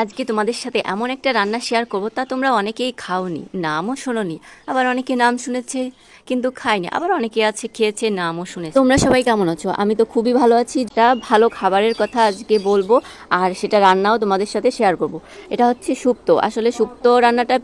আজকে তোমাদের সাথে এমন একটা রান্না শেয়ার করব তা তোমরা অনেকেই খাওনি নামও শোনোনি আবার অনেকে নাম শুনেছে কিন্তু খায়নি আবার অনেকে আছে খেয়েছে নামও শুনেছে। তোমরা সবাই কেমন আছো? আমি তো খুবই ভালো আছি। যা ভালো খাবারের কথা আজকে বলব আর সেটা রান্নাও তোমাদের সাথে শেয়ার করব। এটা হচ্ছে সুপ্ত আসলে সুপ্ত রান্নাটা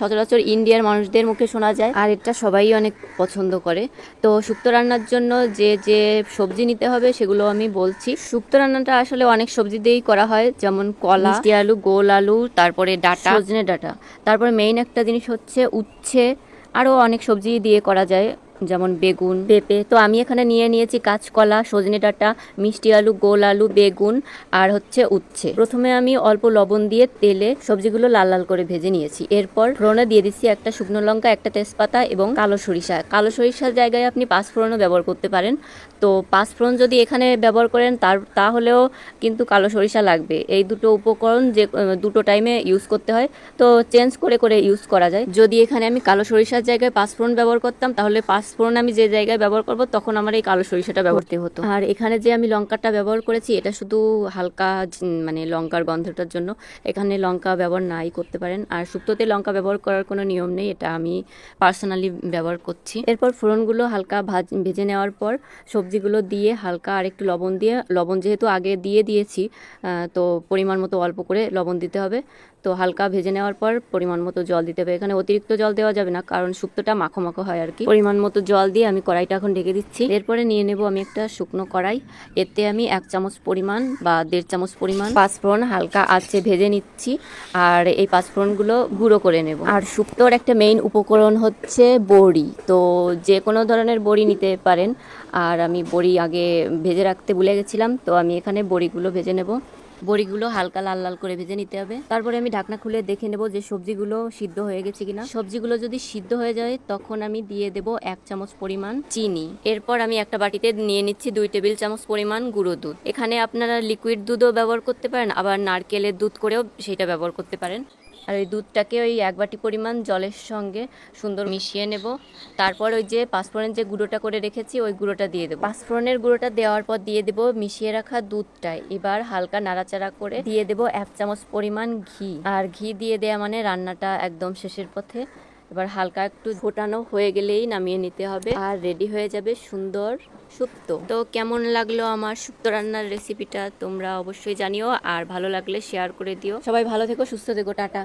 সচরাচর ইন্ডিয়ার মানুষদের মুখে শোনা যায় আর এটা সবাই অনেক পছন্দ করে। তো শুক্তো রান্নার জন্য যে যে সবজি নিতে হবে সেগুলো আমি বলছি। শুক্তো রান্নাটা আসলে অনেক সবজি দিয়েই করা হয় যেমন কলা আলু, গোল আলু, তারপরে ডাটা। সজনে ডাটা। তারপরে মেইন একটা জিনিস হচ্ছে উচ্ছে। আরও অনেক সবজি দিয়ে করা যায়। যেমন বেগুন, পেঁপে। তো আমি এখানে নিয়ে নিয়েছি কাঁচকলা, সজনে ডাঁটা, মিষ্টি আলু, গোল আলু, বেগুন আর হচ্ছে উচ্ছে। প্রথমে আমি অল্প লবণ দিয়ে তেলে সবজিগুলো লাল লাল করে ভেজে নিয়েছি। এরপর ফোড়নে দিয়ে দিচ্ছি একটা শুকনো লঙ্কা, একটা তেজপাতা এবং কালো সরিষা। কালো সরিষার জায়গায় আপনি পাঁচফোড়নও ব্যবহার করতে পারেন। তো পাঁচফোড়ন যদি এখানে ব্যবহার করেন, তার, তাহলেও কিন্তু কালো সরিষা লাগবে। এই দুটো উপকরণ যে, দুটো টাইমে ইউজ করতে হয়। তো চেঞ্জ করে করে ইউজ করা যায়। যদি এখানে আমি কালো সরিষার জায়গায় পাঁচফোড়ন ব্যবহার করতাম, তাহলে পাঁচফোড়ন আমি যে জায়গায় ব্যবহার করব তখন আমার এই কালো সরিষাটা ব্যবহার হতো। আর এখানে যে আমি লঙ্কাটা ব্যবহার করেছি এটা শুধু হালকা মানে লঙ্কার গন্ধটার জন্য। এখানে লঙ্কা ব্যবহার নাই করতে পারেন। আর শুক্তোতে লঙ্কা ব্যবহার করার কোনো নিয়ম নেই এটা আমি পার্সোনালি ব্যবহার করছি। এরপর ফোড়নগুলো হালকা ভাজ ভেজে নেওয়ার পর সবজিগুলো দিয়ে হালকা আর একটু লবণ দিয়ে লবণ যেহেতু আগে দিয়ে দিয়েছি তো পরিমাণ মতো অল্প করে লবণ দিতে হবে। তো হালকা ভেজে নেওয়ার পর পরিমাণ মতো জল দিতে হবে। এখানে অতিরিক্ত জল দেওয়া যাবে না কারণ শুক্তোটা মাখো মাখো হয় আর কি। পরিমাণ মতো জল দিয়ে আমি কড়াইটা এখন ঢেকে দিচ্ছি। এরপরে নিয়ে নেব আমি একটা শুকনো কড়াই। এতে আমি এক চামচ পরিমাণ বা দেড় চামচ পরিমাণ পাঁচফোড়ন হালকা আঁচে ভেজে নিচ্ছি আর এই পাঁচফোড়নগুলো গুঁড়ো করে নেব। আর শুক্তোর একটা মেইন উপকরণ হচ্ছে বড়ি। তো যে কোনো ধরনের বড়ি নিতে পারেন। আর আমি বড়ি আগে ভেজে রাখতে ভুলে গেছিলাম। তো আমি এখানে বড়িগুলো ভেজে নেব। বড়িগুলো হালকা লাল লাল করে ভেজে নিতে হবে। তারপরে আমি ঢাকনা খুলে দেখে নেব যে সবজিগুলো সিদ্ধ হয়ে গেছে কিনা। সবজিগুলো যদি সিদ্ধ হয়ে যায়, তখন আমি দিয়ে দেব এক চামচ পরিমাণ চিনি। এরপর আমি একটা বাটিতে নিয়ে নিচ্ছি দুই টেবিল চামচ পরিমাণ গুঁড়ো দুধ। এখানে আপনারা লিকুইড দুধও ব্যবহার করতে পারেন, আবার নারকেলের দুধ করেও সেটা ব্যবহার করতে পারেন। আর ওই দুধটাকে ওই এক বাটি পরিমাণ জলের সঙ্গে সুন্দর মিশিয়ে নেব। তারপর ওই যে পাঁচফোড়নের যে গুঁড়োটা করে রেখেছি, ওই গুঁড়োটা দিয়ে দেবো। পাঁচফোড়নের গুঁড়োটা দেওয়ার পর দিয়ে দেবো মিশিয়ে রাখা দুধটায় এবার হালকা নাড়াচাড়া করে দিয়ে দেবো এক চামচ পরিমাণ ঘি। আর ঘি দিয়ে দেওয়া মানে রান্নাটা একদম শেষের পথে। এবার হালকা একটু ফোটানো হয়ে গেলেই নামিয়ে নিতে হবে। আর রেডি হয়ে যাবে সুন্দর সুপ্ত তো কেমন লাগল আমার সুপ্ত রান্নার রেসিপিটা তোমরা অবশ্যই জানিও, আর ভালো লাগলে শেয়ার করে দিও। সবাই ভালো থেকো, সুস্থ থেকো, টাটা।